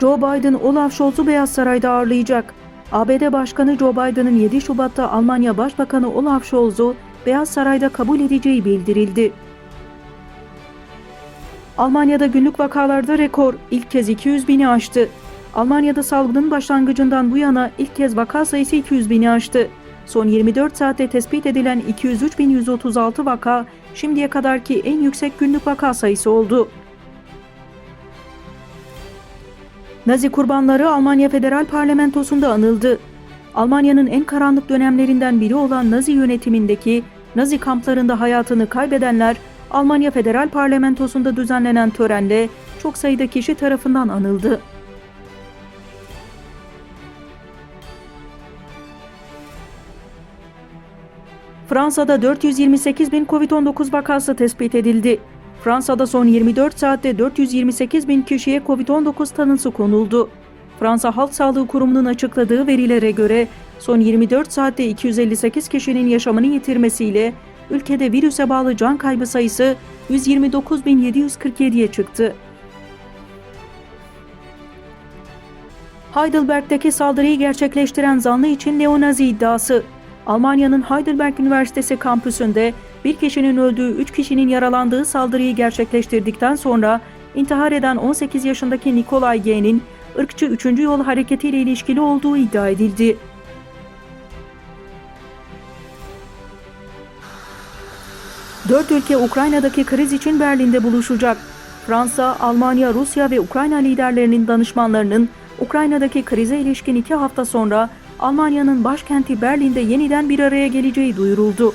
Joe Biden, Olaf Scholz'u Beyaz Saray'da ağırlayacak. ABD Başkanı Joe Biden'ın 7 Şubat'ta Almanya Başbakanı Olaf Scholz'u Beyaz Saray'da kabul edeceği bildirildi. Almanya'da günlük vakalarda rekor ilk kez 200 bini aştı. Almanya'da salgının başlangıcından bu yana ilk kez vaka sayısı 200 bini aştı. Son 24 saatte tespit edilen 203.136 vaka şimdiye kadarki en yüksek günlük vaka sayısı oldu. Nazi kurbanları Almanya Federal Parlamentosu'nda anıldı. Almanya'nın en karanlık dönemlerinden biri olan Nazi yönetimindeki Nazi kamplarında hayatını kaybedenler Almanya Federal Parlamentosu'nda düzenlenen törenle çok sayıda kişi tarafından anıldı. Fransa'da 428 bin Covid-19 vakası tespit edildi. Fransa'da son 24 saatte 428 bin kişiye Covid-19 tanısı konuldu. Fransa Halk Sağlığı Kurumu'nun açıkladığı verilere göre son 24 saatte 258 kişinin yaşamını yitirmesiyle ülkede virüse bağlı can kaybı sayısı 129.747'ye çıktı. Heidelberg'deki saldırıyı gerçekleştiren zanlı için neonazi iddiası. Almanya'nın Heidelberg Üniversitesi kampüsünde bir kişinin öldüğü, 3 kişinin yaralandığı saldırıyı gerçekleştirdikten sonra intihar eden 18 yaşındaki Nikolay G'nin ırkçı 3. yol hareketiyle ilişkili olduğu iddia edildi. Dört ülke Ukrayna'daki kriz için Berlin'de buluşacak. Fransa, Almanya, Rusya ve Ukrayna liderlerinin danışmanlarının Ukrayna'daki krize ilişkin iki hafta sonra Almanya'nın başkenti Berlin'de yeniden bir araya geleceği duyuruldu.